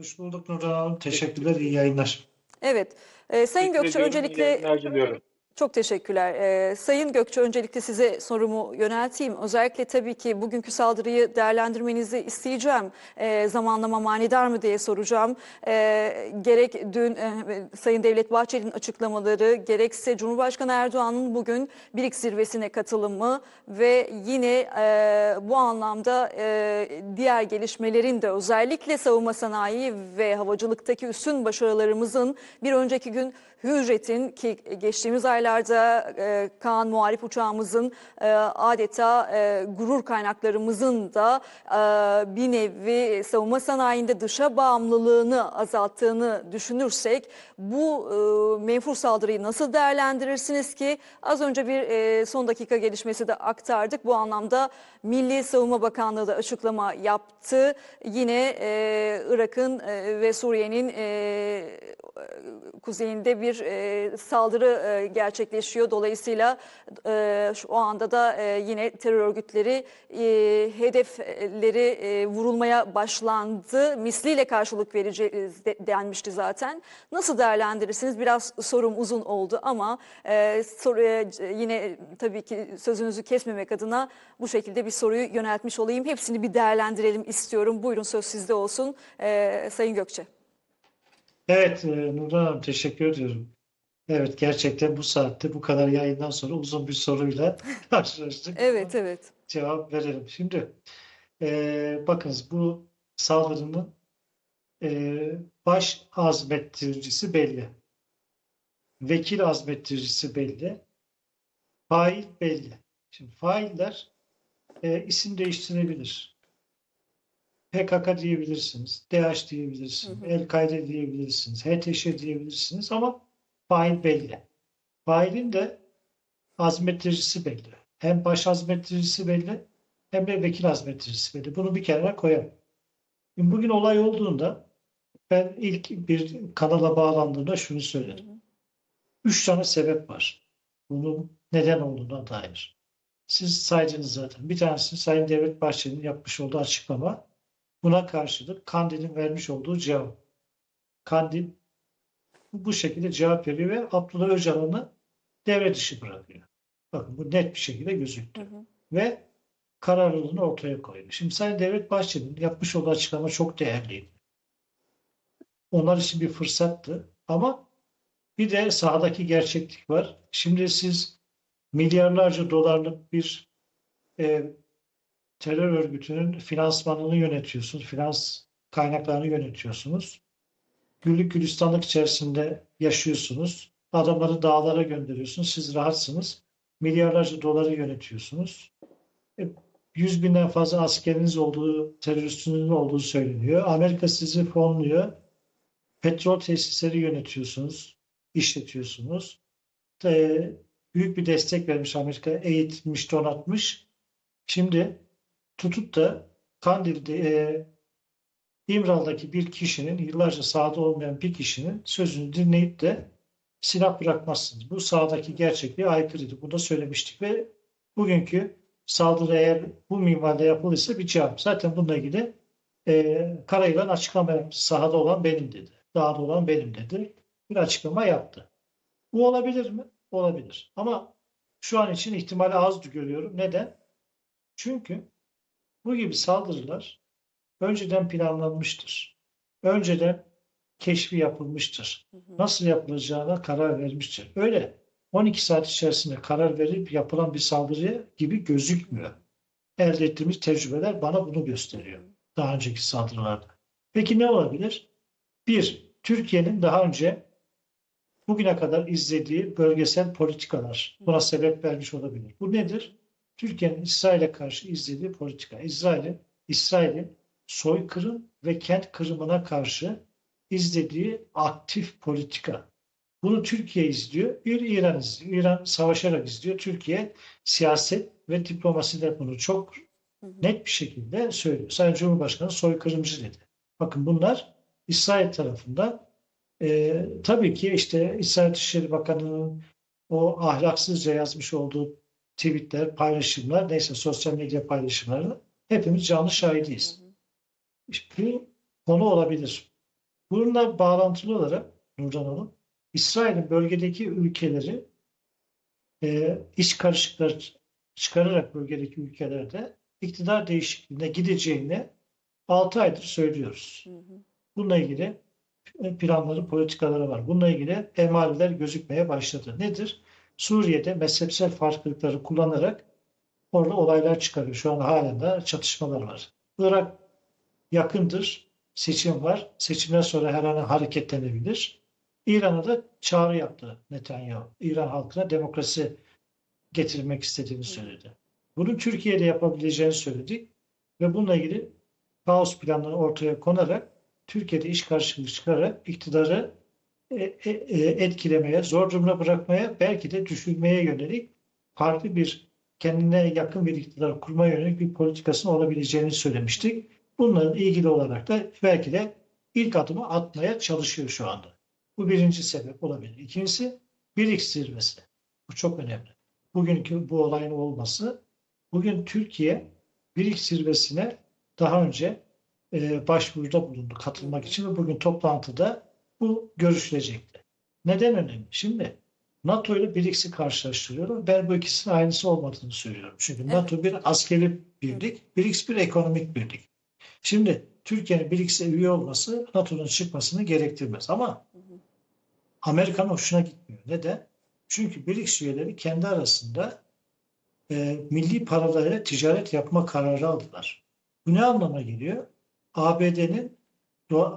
Hoş bulduk Nurhan Hanım. Teşekkürler, iyi yayınlar. Evet. Ee, Sayın Gökçe öncelikle yayınlar diliyorum. Çok teşekkürler. Ee, Sayın Gökçe öncelikle size sorumu yönelteyim. Özellikle tabii ki bugünkü saldırıyı değerlendirmenizi isteyeceğim. Ee, zamanlama manidar mı diye soracağım. Ee, gerek dün e, Sayın Devlet Bahçeli'nin açıklamaları, gerekse Cumhurbaşkanı Erdoğan'ın bugün BRICS zirvesine katılımı ve yine e, bu anlamda e, diğer gelişmelerin de özellikle savunma sanayi ve havacılıktaki üstün başarılarımızın bir önceki gün Hürjet'in ki geçtiğimiz aylarda e, Kaan muharip uçağımızın e, adeta e, gurur kaynaklarımızın da e, bir nevi savunma sanayinde dışa bağımlılığını azalttığını düşünürsek bu e, menfur saldırıyı nasıl değerlendirirsiniz ki az önce bir e, son dakika gelişmesi de aktardık. Bu anlamda Milli Savunma Bakanlığı da açıklama yaptı. Yine e, Irak'ın e, ve Suriye'nin e, kuzeyinde bir e, saldırı e, gerçekleşiyor. Dolayısıyla e, şu anda da e, yine terör örgütleri e, hedefleri e, vurulmaya başlandı. Misliyle karşılık vereceğiz de- denmişti zaten. Nasıl değerlendirirsiniz? Biraz sorum uzun oldu ama e, soru, e, yine tabii ki sözünüzü kesmemek adına bu şekilde bir soruyu yöneltmiş olayım. Hepsini bir değerlendirelim istiyorum. Buyurun söz sizde olsun e, Sayın Gökçe. Evet, e, Nurhan Hanım teşekkür ediyorum. Evet, gerçekten bu saatte bu kadar yayından sonra uzun bir soruyla karşılaştık. Evet, evet. Cevap verelim. Şimdi, e, bakınız bu saldırının e, baş azmettiricisi belli. Vekil azmettiricisi belli. Fail belli. Şimdi failler e, isim değiştirebilir. PKK diyebilirsiniz, DH diyebilirsiniz. El-Kaide diyebilirsiniz, HTŞ diyebilirsiniz ama fail belli. Failin de azmettiricisi belli. Hem baş azmettiricisi belli hem de vekil azmettiricisi belli. Bunu bir kenara koyalım. Şimdi bugün olay olduğunda ben ilk bir kanala bağlandığımda şunu söyledim. Üç tane sebep var. Bunun neden olduğuna dair. Siz saydınız zaten. Bir tanesi Sayın Devlet Bahçeli'nin yapmış olduğu açıklama. Buna karşılık Kandil'in vermiş olduğu cevap. Kandil bu şekilde cevap veriyor ve Abdullah Öcalan'ı devre dışı bırakıyor. Bakın bu net bir şekilde gözüktü. Hı hı. Ve kararlılığını ortaya koyuyor. Şimdi Sayın Devlet Bahçeli'nin yapmış olduğu açıklama çok değerliydi. Onlar için bir fırsattı ama bir de sahadaki gerçeklik var. Şimdi siz milyarlarca dolarlık bir e, terör örgütünün finansmanını yönetiyorsunuz. Finans kaynaklarını yönetiyorsunuz. Güllük gülistanlık içerisinde yaşıyorsunuz. Adamları dağlara gönderiyorsunuz. Siz rahatsınız. Milyarlarca doları yönetiyorsunuz. E, Yüz binden fazla askeriniz olduğu, teröristinizin olduğu söyleniyor. Amerika sizi fonluyor. Petrol tesisleri yönetiyorsunuz, işletiyorsunuz. E, büyük bir destek vermiş Amerika, eğitmiş, donatmış. Şimdi tutup da Kandil'de e, İmralı'daki bir kişinin, yıllarca sahada olmayan bir kişinin sözünü dinleyip de silah bırakmazsınız. Bu sahadaki gerçekliğe aykırıydı. Bunu da söylemiştik ve bugünkü saldırı eğer bu minvalde yapılırsa bir cevap. Zaten bununla ilgili e, Karayılan açıklama. Sahada olan benim dedi. Dağda olan benim dedi. Bir açıklama yaptı. Bu olabilir mi? Olabilir. Ama şu an için ihtimali az görüyorum. Neden? Çünkü bu gibi saldırılar önceden planlanmıştır. Önceden keşfi yapılmıştır. Nasıl yapılacağına karar vermiştir. Öyle 12 saat içerisinde karar verip yapılan bir saldırı gibi gözükmüyor. Elde ettiğimiz tecrübeler bana bunu gösteriyor. Daha önceki saldırılarda. Peki ne olabilir? Bir, Türkiye'nin daha önce bugüne kadar izlediği bölgesel politikalar buna sebep vermiş olabilir. Bu nedir? Türkiye'nin İsrail'e karşı izlediği politika. İsrail'in İsrail'in soykırım ve kent kırımına karşı izlediği aktif politika. Bunu Türkiye izliyor, bir İran izliyor. İran savaşarak izliyor. Türkiye siyaset ve diplomaside bunu çok net bir şekilde söylüyor. Sayın Cumhurbaşkanı soykırımcı dedi. Bakın bunlar İsrail tarafından e, tabii ki işte İsrail Dışişleri Bakanı'nın o ahlaksızca yazmış olduğu tweetler, paylaşımlar, neyse sosyal medya paylaşımları hepimiz canlı şahidiyiz. Bu konu olabilir. Bununla bağlantılı olarak Nurcan Hanım, İsrail'in bölgedeki ülkeleri e, iç karışıkları çıkararak bölgedeki ülkelerde iktidar değişikliğine gideceğini 6 aydır söylüyoruz. Bununla ilgili planları, politikaları var. Bununla ilgili emareler gözükmeye başladı. Nedir? Suriye'de mezhepsel farklılıkları kullanarak orada olaylar çıkarıyor. Şu an halen de çatışmalar var. Irak yakındır. Seçim var. Seçimden sonra her an hareketlenebilir. İran'a da çağrı yaptı Netanyahu. İran halkına demokrasi getirmek istediğini söyledi. Bunu Türkiye'de yapabileceğini söyledik ve bununla ilgili kaos planları ortaya konarak Türkiye'de iş karşılığı çıkararak iktidarı etkilemeye, zor durumda bırakmaya, belki de düşürmeye yönelik farklı bir kendine yakın bir iktidar kurmaya yönelik bir politikasının olabileceğini söylemiştik. Bununla ilgili olarak da belki de ilk adımı atmaya çalışıyor şu anda. Bu birinci sebep olabilir. İkincisi BRICS zirvesi. Bu çok önemli. Bugünkü bu olayın olması, bugün Türkiye BRICS zirvesine daha önce e, başvuruda bulundu katılmak için ve bugün toplantıda bu görüşülecekti. Neden önemli? Şimdi NATO ile BRICS'i karşılaştırıyorum. Ben bu ikisinin aynısı olmadığını söylüyorum. Çünkü Evet. NATO bir askeri birlik, BRICS bir ekonomik birlik. Şimdi Türkiye'nin BRICS'e üye olması NATO'nun çıkmasını gerektirmez. Ama Amerika'nın hoşuna gitmiyor. Neden? Çünkü BRICS üyeleri kendi arasında e, milli paralarıyla ticaret yapma kararı aldılar. Bu ne anlama geliyor? ABD'nin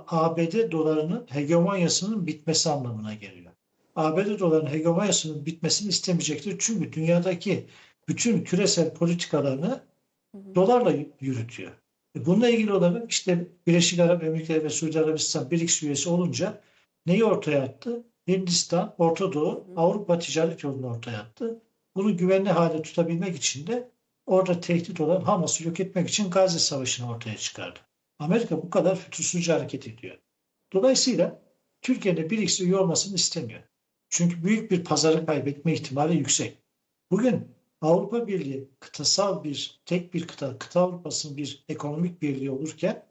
ABD dolarının hegemonyasının bitmesi anlamına geliyor. ABD dolarının hegemonyasının bitmesini istemeyecektir. Çünkü dünyadaki bütün küresel politikalarını dolarla yürütüyor. E Bununla ilgili olarak işte Birleşik Arap Emirlikleri ve Suudi Arabistan BRICS üyesi olunca neyi ortaya attı? Hindistan, Orta Doğu, Avrupa ticaret yolunu ortaya attı. Bunu güvenli hale tutabilmek için de orada tehdit olan Hamas'ı yok etmek için Gazze Savaşı'nı ortaya çıkardı. Amerika bu kadar fütursuzca hareket ediyor. Dolayısıyla Türkiye'de BRICS üye olmasını istemiyor. Çünkü büyük bir pazarı kaybetme ihtimali yüksek. Bugün Avrupa Birliği kıtasal bir, tek bir kıta, kıta Avrupa'sının bir ekonomik birliği olurken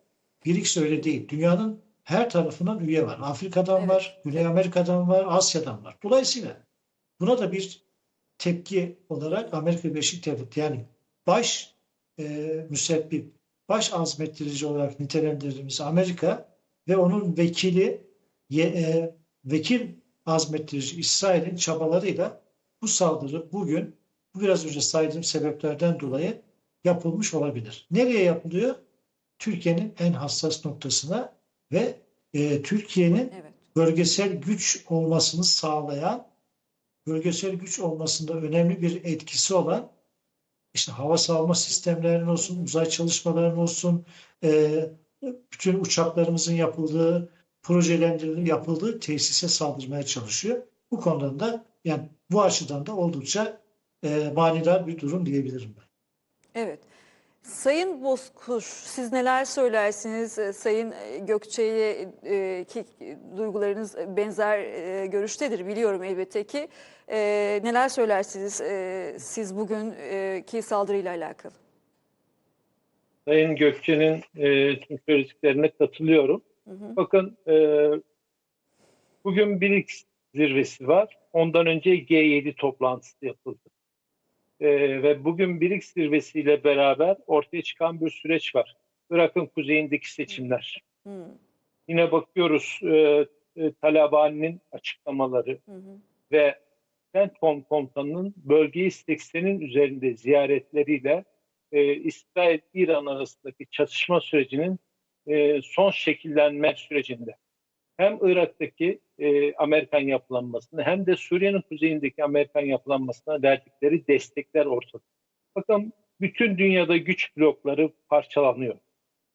BRICS öyle değil. Dünyanın her tarafından üye var. Afrika'dan Evet. var, Güney Amerika'dan var, Asya'dan var. Dolayısıyla buna da bir tepki olarak Amerika Birleşik Devletleri yani baş e, müsebbip, baş azmettirici olarak nitelendirdiğimiz Amerika ve onun vekili e, vekil azmettirici İsrail'in çabalarıyla bu saldırı bugün bu biraz önce saydığım sebeplerden dolayı yapılmış olabilir. Nereye yapılıyor? Türkiye'nin en hassas noktasına ve e, Türkiye'nin Evet. bölgesel güç olmasını sağlayan, bölgesel güç olmasında önemli bir etkisi olan işte hava savunma sistemlerinin olsun, uzay çalışmalarının olsun, e, bütün uçaklarımızın yapıldığı, projelendirilip yapıldığı tesise saldırmaya çalışıyor. Bu konuda da yani bu açıdan da oldukça e, manidar bir durum diyebilirim ben. Evet. Sayın Bozkuş, siz neler söylersiniz? Ee, Sayın e, Gökçe'ye e, ki duygularınız benzer e, görüştedir biliyorum elbette ki. E, neler söylersiniz e, siz bugünkü saldırıyla alakalı? Sayın Gökçe'nin e, tüm söylediklerine katılıyorum. Hı hı. Bakın e, bugün BRICS zirvesi var. Ondan önce G7 toplantısı yapıldı. E, ve bugün BRICS zirvesiyle beraber ortaya çıkan bir süreç var. Irak'ın kuzeyindeki seçimler. Hı Yine bakıyoruz e, e, Talabani'nin açıklamaları hı hı. ve CENTCOM komutanının bölgeyi 80'in üzerinde ziyaretleriyle e, İsrail-İran arasındaki çatışma sürecinin e, son şekillenme sürecinde hem Irak'taki e, Amerikan yapılanmasını hem de Suriye'nin kuzeyindeki Amerikan yapılanmasına verdikleri destekler ortada. Bakın bütün dünyada güç blokları parçalanıyor.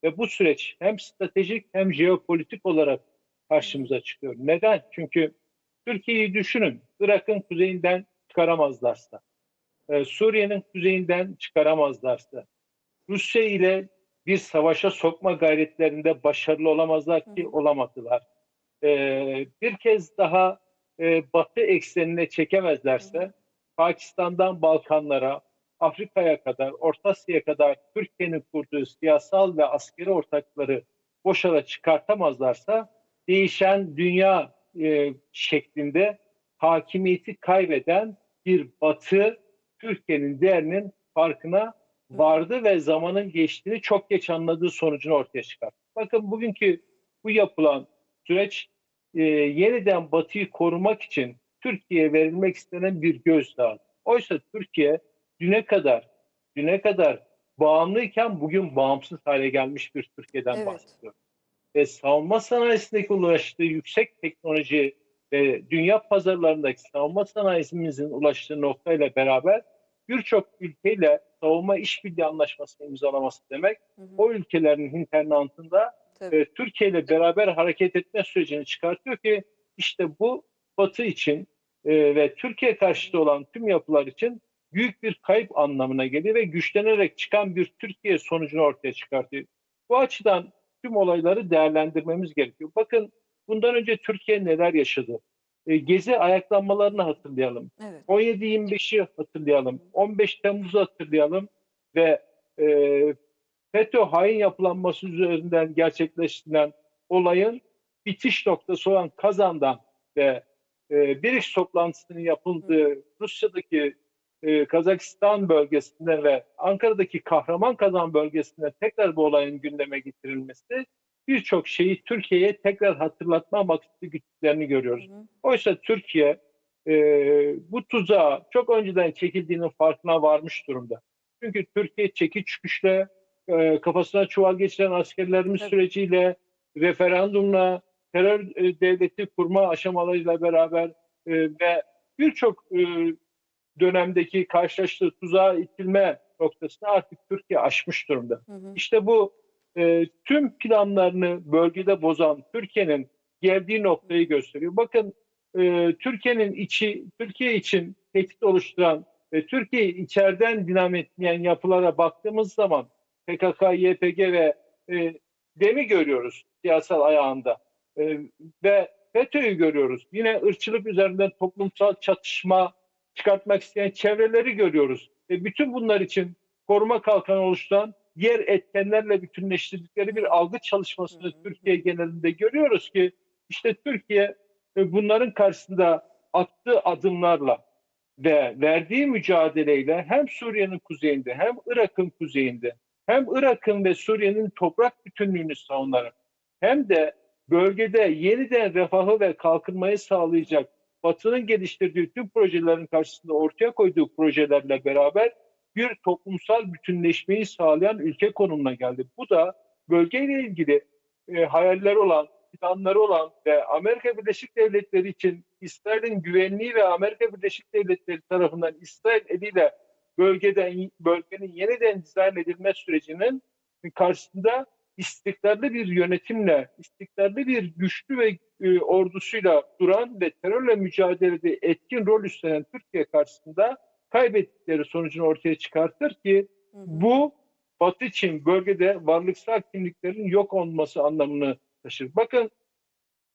Ve bu süreç hem stratejik hem jeopolitik olarak karşımıza çıkıyor. Neden? Çünkü Türkiye'yi düşünün. Irak'ın kuzeyinden çıkaramazlarsa, e, Suriye'nin kuzeyinden çıkaramazlarsa, Rusya ile bir savaşa sokma gayretlerinde başarılı olamazlar ki olamadılar. E, bir kez daha e, Batı eksenine çekemezlerse, Pakistan'dan Balkanlara, Afrika'ya kadar, Orta Asya'ya kadar Türkiye'nin kurduğu siyasal ve askeri ortakları boşala çıkartamazlarsa değişen dünya e, şeklinde hakimiyeti kaybeden bir batı Türkiye'nin değerinin farkına vardı ve zamanın geçtiğini çok geç anladığı sonucunu ortaya çıkarttı. Bakın bugünkü bu yapılan süreç e, yeniden batıyı korumak için Türkiye'ye verilmek istenen bir gözdağı. Oysa Türkiye düne kadar düne kadar bağımlıyken bugün bağımsız hale gelmiş bir Türkiye'den Evet. bahsediyor. Ve savunma sanayisindeki ulaştığı yüksek teknoloji ve dünya pazarlarındaki savunma sanayisimizin ulaştığı noktayla beraber birçok ülkeyle savunma işbirliği anlaşması imzalaması demek Hı hı, o ülkelerin internantında. E, Türkiye ile beraber hareket etme sürecini çıkartıyor ki işte bu Batı için e, ve Türkiye karşıtı olan tüm yapılar için büyük bir kayıp anlamına geliyor ve güçlenerek çıkan bir Türkiye sonucunu ortaya çıkartıyor. Bu açıdan tüm olayları değerlendirmemiz gerekiyor. Bakın bundan önce Türkiye neler yaşadı? E, Gezi ayaklanmalarını hatırlayalım. Evet. 17-25'i hatırlayalım. 15 Temmuz'u hatırlayalım ve e, FETÖ hain yapılanması üzerinden gerçekleştirilen olayın bitiş noktası olan Kazan'dan ve e, BRICS toplantısının yapıldığı Rusya'daki e, Kazakistan bölgesinden ve Ankara'daki Kahraman Kazan bölgesinde tekrar bu olayın gündeme getirilmesi birçok şeyi Türkiye'ye tekrar hatırlatma amaçlı güçlerini görüyoruz. Hı hı. Oysa Türkiye e, bu tuzağa çok önceden çekildiğinin farkına varmış durumda. Çünkü Türkiye çekiç güçle, e, kafasına çuval geçiren askerlerimiz Tabii. süreciyle, referandumla, terör e, devleti kurma aşamalarıyla beraber e, ve birçok e, dönemdeki karşılaştığı tuzağa itilme noktasını artık Türkiye aşmış durumda. Hı hı. İşte bu e, tüm planlarını bölgede bozan Türkiye'nin geldiği noktayı gösteriyor. Bakın e, Türkiye'nin içi, Türkiye için tehdit oluşturan ve Türkiye'yi içeriden dinamitleyen yapılara baktığımız zaman PKK, YPG ve e, DEM'i görüyoruz siyasal ayağında. E, ve FETÖ'yü görüyoruz. Yine ırkçılık üzerinden toplumsal çatışma çıkartmak isteyen çevreleri görüyoruz. Ve bütün bunlar için koruma kalkanı oluşturan diğer etkenlerle bütünleştirdikleri bir algı çalışmasını Hı hı. Türkiye genelinde görüyoruz ki işte Türkiye e, bunların karşısında attığı adımlarla ve verdiği mücadeleyle hem Suriye'nin kuzeyinde hem Irak'ın kuzeyinde hem Irak'ın ve Suriye'nin toprak bütünlüğünü savunarak hem de bölgede yeniden refahı ve kalkınmayı sağlayacak Batı'nın geliştirdiği tüm projelerin karşısında ortaya koyduğu projelerle beraber bir toplumsal bütünleşmeyi sağlayan ülke konumuna geldi. Bu da bölgeyle ilgili e, hayalleri olan, planları olan ve Amerika Birleşik Devletleri için İsrail'in güvenliği ve Amerika Birleşik Devletleri tarafından İsrail eliyle bölgeden bölgenin yeniden dizayn edilme sürecinin karşısında istikrarlı bir yönetimle, istikrarlı bir güçlü ve e, ordusuyla duran ve terörle mücadelede etkin rol üstlenen Türkiye karşısında kaybettikleri sonucunu ortaya çıkartır ki bu Batı için bölgede varlıksal kimliklerin yok olması anlamını taşır. Bakın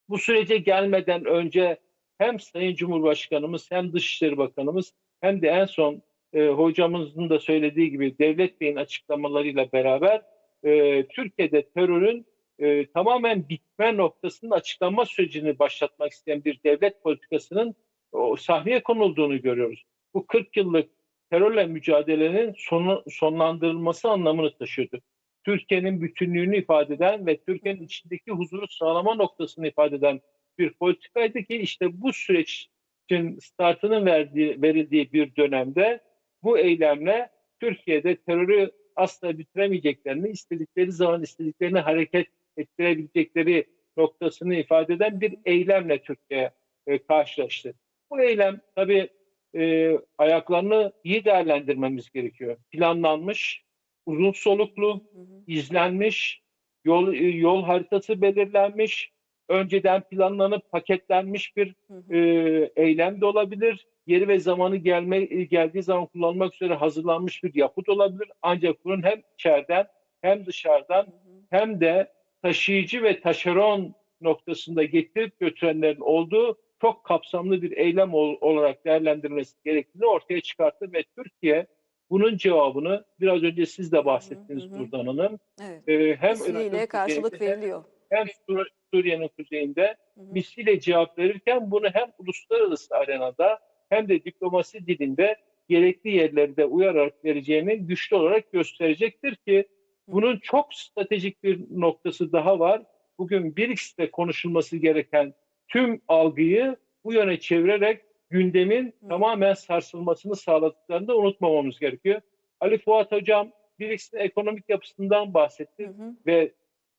bu sürece gelmeden önce hem Sayın Cumhurbaşkanımız hem Dışişleri Bakanımız hem de en son e, hocamızın da söylediği gibi Devlet Bey'in açıklamalarıyla beraber e, Türkiye'de terörün e, tamamen bitme noktasının açıklanma sürecini başlatmak isteyen bir devlet politikasının o, sahneye konulduğunu görüyoruz. Bu 40 yıllık terörle mücadelenin sonu, sonlandırılması anlamını taşıyordu. Türkiye'nin bütünlüğünü ifade eden ve Türkiye'nin içindeki huzuru sağlama noktasını ifade eden bir politikaydı ki işte bu sürecin startının verdiği, verildiği bir dönemde bu eylemle Türkiye'de terörü asla bitiremeyeceklerini, istedikleri zaman istediklerini hareket ettirebilecekleri noktasını ifade eden bir eylemle Türkiye e, karşılaştı. Bu eylem tabii e, ayaklarını iyi değerlendirmemiz gerekiyor. Planlanmış, uzun soluklu, izlenmiş, yol e, yol haritası belirlenmiş, önceden planlanıp paketlenmiş bir e, eylem de olabilir. Yeri ve zamanı gelme e, geldiği zaman kullanmak üzere hazırlanmış bir yapıt olabilir. Ancak bunun hem içeriden hem dışarıdan Hı hı. hem de taşıyıcı ve taşeron noktasında getirip götürenlerin olduğu çok kapsamlı bir eylem ol- olarak değerlendirilmesi gerektiğini ortaya çıkarttı ve Türkiye bunun cevabını biraz önce siz de bahsettiniz Hı hı. Nurdan Hanım. Evet. Ee, hem karşılık veriliyor. hem, Sur- Suriye'nin kuzeyinde misliyle cevap verirken bunu hem uluslararası arenada hem de diplomasi dilinde gerekli yerlerde uyararak vereceğini güçlü olarak gösterecektir ki bunun çok stratejik bir noktası daha var. Bugün BRICS'te konuşulması gereken tüm algıyı bu yöne çevirerek gündemin Hı. tamamen sarsılmasını sağladıklarını da unutmamamız gerekiyor. Ali Fuat Hocam BRICS'in ekonomik yapısından bahsetti Hı hı. ve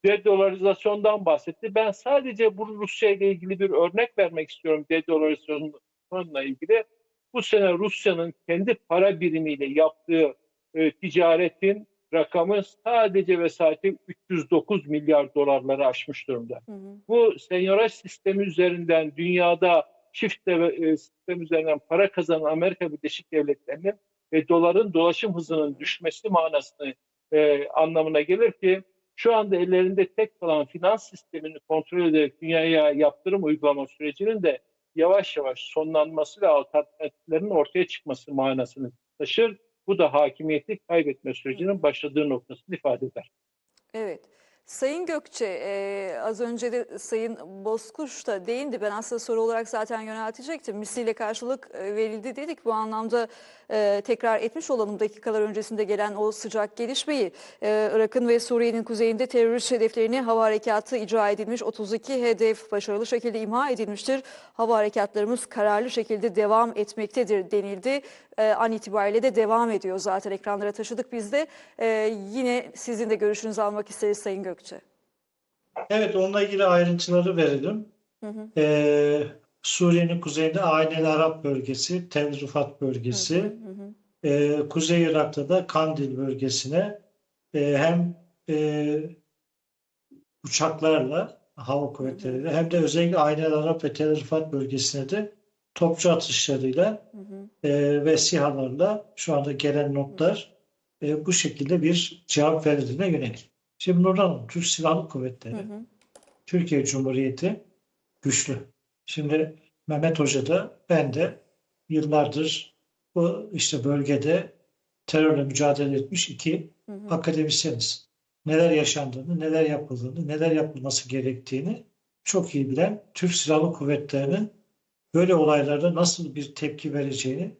dedolarizasyondan bahsetti. Ben sadece bu Rusya ile ilgili bir örnek vermek istiyorum dedolarizasyonla ilgili. Bu sene Rusya'nın kendi para birimiyle yaptığı e, ticaretin rakamı sadece ve sadece 309 milyar dolarları aşmış durumda. Hı hı. Bu senyoraj sistemi üzerinden dünyada çift e, sistem üzerinden para kazanan Amerika Birleşik Devletleri'nin ve doların dolaşım hızının düşmesi manasını e, anlamına gelir ki şu anda ellerinde tek kalan finans sistemini kontrol ederek dünyaya yaptırım uygulama sürecinin de yavaş yavaş sonlanması ve alternatiflerin ortaya çıkması manasını taşır. Bu da hakimiyeti kaybetme sürecinin başladığı noktasını ifade eder. Evet. Sayın Gökçe, e, az önce de Sayın Bozkuş da değindi. Ben aslında soru olarak zaten yöneltecektim. Misliyle karşılık verildi dedik. Bu anlamda e, tekrar etmiş olalım dakikalar öncesinde gelen o sıcak gelişmeyi. E, Irak'ın ve Suriye'nin kuzeyinde terörist hedeflerini hava harekatı icra edilmiş. 32 hedef başarılı şekilde imha edilmiştir. Hava harekatlarımız kararlı şekilde devam etmektedir denildi. E, an itibariyle de devam ediyor zaten ekranlara taşıdık biz de. E, yine sizin de görüşünüzü almak isteriz Sayın Gökçe. Evet, onunla ilgili ayrıntıları verelim. Hı hı. Ee, Suriye'nin kuzeyinde Aynel Arap bölgesi, Tel Rifat bölgesi, Hı hı. Ee, Kuzey Irak'ta da Kandil bölgesine e, hem e, uçaklarla, hava kuvvetleriyle hem de özellikle Aynel Arap ve Tel Rifat bölgesine de topçu atışlarıyla Hı hı. e, ve SİHA'larla şu anda gelen notlar e, bu şekilde bir cevap verildiğine yönelik. Şimdi Nurhan Türk Silahlı Kuvvetleri, Hı hı. Türkiye Cumhuriyeti güçlü. Şimdi Mehmet Hoca da ben de yıllardır bu işte bölgede terörle mücadele etmiş iki Hı hı. akademisyeniz. Neler yaşandığını, neler yapıldığını, neler yapılması gerektiğini çok iyi bilen Türk Silahlı Kuvvetleri'nin böyle olaylarda nasıl bir tepki vereceğini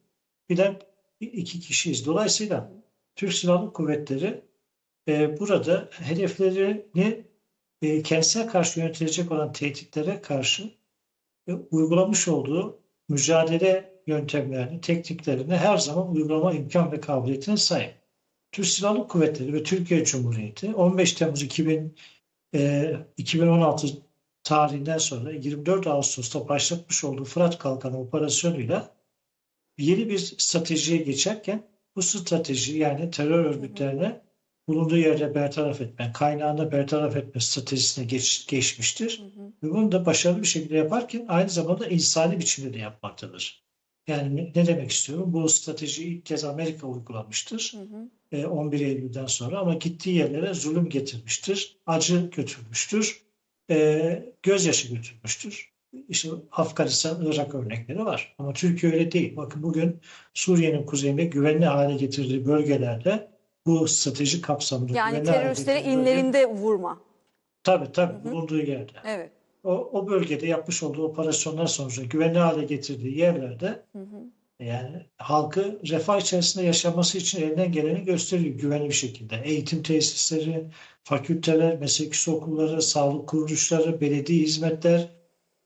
bilen iki kişiyiz. Dolayısıyla Türk Silahlı Kuvvetleri e, burada hedeflerini e, kendisine karşı yönetilecek olan tehditlere karşı e, uygulamış olduğu mücadele yöntemlerini, tekniklerini her zaman uygulama imkan ve kabiliyetine sahip. Türk Silahlı Kuvvetleri ve Türkiye Cumhuriyeti 15 Temmuz 2000, e, 2016 tarihinden sonra 24 Ağustos'ta başlatmış olduğu Fırat Kalkanı operasyonuyla yeni bir stratejiye geçerken bu strateji yani terör örgütlerine bulunduğu yerde bertaraf etme, kaynağında bertaraf etme stratejisine geç, geçmiştir. Hı hı. Ve bunu da başarılı bir şekilde yaparken aynı zamanda insani biçimde de yapmaktadır. Yani ne- demek istiyorum? Bu stratejiyi ilk kez Amerika uygulamıştır. Hı hı. e, 11 Eylül'den sonra ama gittiği yerlere zulüm getirmiştir, acı götürmüştür, e, gözyaşı götürmüştür. İşte Afganistan, Irak örnekleri var. Ama Türkiye öyle değil. Bakın bugün Suriye'nin kuzeyinde güvenli hale getirdiği bölgelerde bu strateji kapsamında Yani bölge- inlerinde vurma. tabii tabii Hı hı. bulunduğu yerde. Evet. O, o bölgede yapmış olduğu operasyonlar sonucu güvenli hale getirdiği yerlerde Hı hı. yani halkı refah içerisinde yaşaması için elinden geleni gösteriyor güvenli bir şekilde. Eğitim tesisleri, fakülteler, meslek yüksek okulları, sağlık kuruluşları, belediye hizmetler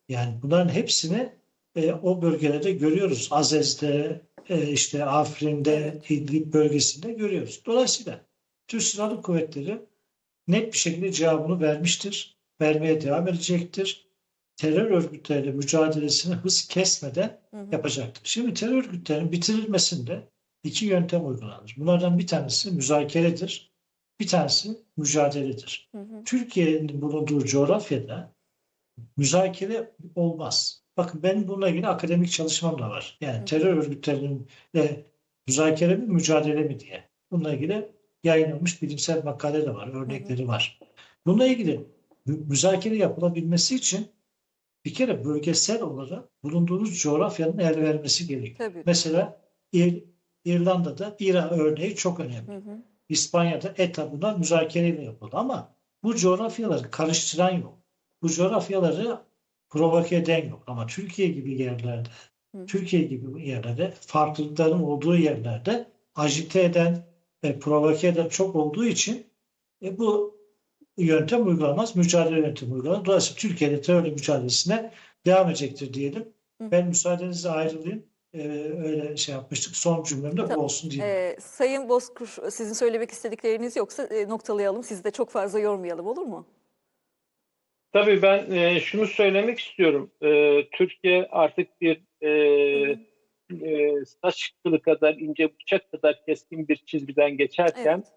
yani bunların hepsini e, o bölgelerde görüyoruz. Azez'de, e, işte Afrin'de, İdlib bölgesinde görüyoruz. Dolayısıyla Türk Silahlı Kuvvetleri net bir şekilde cevabını vermiştir. Vermeye devam edecektir. Terör örgütleriyle mücadelesini hız kesmeden Hı hı. yapacaktır. Şimdi terör örgütlerinin bitirilmesinde iki yöntem uygulanır. Bunlardan bir tanesi müzakeredir. Bir tanesi mücadeledir. Türkiye'nin bulunduğu coğrafyada müzakere olmaz. Bakın benim bununla ilgili akademik çalışmam da var. Yani terör örgütlerinin müzakere mi mücadele mi diye. Bununla ilgili yayınlanmış bilimsel makale de var, örnekleri var. Bununla ilgili mü- müzakere yapılabilmesi için bir kere bölgesel olarak bulunduğunuz coğrafyanın el vermesi gerekiyor. Tabii. Mesela İr- İrlanda'da İRA örneği çok önemli. Hı hı. İspanya'da ETA bunlar müzakereyle yapıldı ama bu coğrafyaları karıştıran yok. bu coğrafyaları provoke eden yok. Ama Türkiye gibi yerlerde, Hı. Türkiye gibi yerlerde, farklılıkların olduğu yerlerde agite eden ve provoke eden çok olduğu için e, bu yöntem uygulanmaz, mücadele yöntemi uygulanır. Dolayısıyla Türkiye'de terörle mücadelesine devam edecektir diyelim. Hı. Ben müsaadenizle ayrılayım. Ee, öyle şey yapmıştık. Son cümlem de bu olsun diye. Ee, Sayın Bozkur sizin söylemek istedikleriniz yoksa e, noktalayalım. Sizi de çok fazla yormayalım olur mu? Tabii ben e, şunu söylemek istiyorum. E, Türkiye artık bir e, e, saç kılı kadar ince bıçak kadar keskin bir çizgiden geçerken Evet.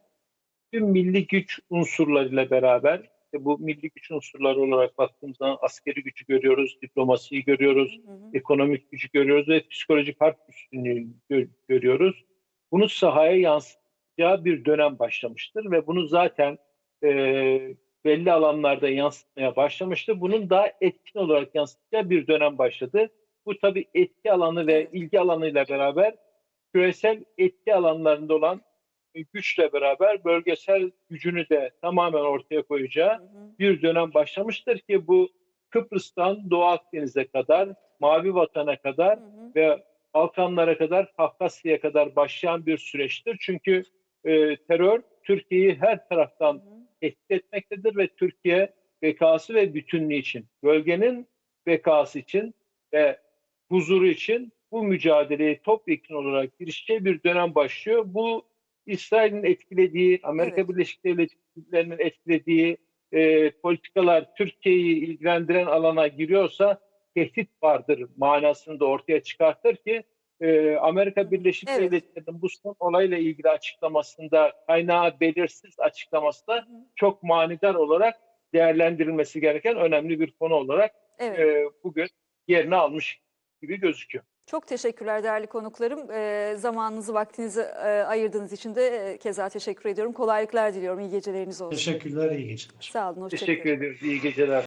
tüm milli güç unsurlarıyla beraber işte bu milli güç unsurları olarak baktığımız zaman askeri gücü görüyoruz, diplomasiyi görüyoruz, Hı hı. ekonomik gücü görüyoruz ve psikolojik harp üstünlüğü gö- görüyoruz. Bunu sahaya yansıtacağı bir dönem başlamıştır ve bunu zaten e, belli alanlarda yansıtmaya başlamıştı. Bunun daha etkin olarak yansıtacağı bir dönem başladı. Bu tabii etki alanı ve ilgi alanıyla beraber küresel etki alanlarında olan güçle beraber bölgesel gücünü de tamamen ortaya koyacağı bir dönem başlamıştır ki bu Kıbrıs'tan Doğu Akdeniz'e kadar, Mavi Vatan'a kadar Hı hı. ve Balkanlara kadar, Kafkasya'ya kadar başlayan bir süreçtir. Çünkü e, terör Türkiye'yi her taraftan. Tehdit etmektedir ve Türkiye bekası ve bütünlüğü için, bölgenin bekası için ve huzuru için bu mücadeleye topyekun olarak girişeceği bir dönem başlıyor. Bu İsrail'in etkilediği, Amerika Evet. Birleşik Devletleri'nin etkilediği e, politikalar Türkiye'yi ilgilendiren alana giriyorsa tehdit vardır manasını da ortaya çıkartır ki e, Amerika Birleşik Evet. Devletleri'nin bu son olayla ilgili açıklamasında kaynağı belirsiz açıklamasında Hı çok manidar olarak değerlendirilmesi gereken önemli bir konu olarak Evet. e, bugün yerini almış gibi gözüküyor. Çok teşekkürler değerli konuklarım. Ee, zamanınızı, vaktinizi e, ayırdığınız için de e, keza teşekkür ediyorum. Kolaylıklar diliyorum. İyi geceleriniz olsun. Teşekkürler, iyi geceler. Sağ olun, hoşça kalın. Teşekkür ediyoruz. İyi geceler.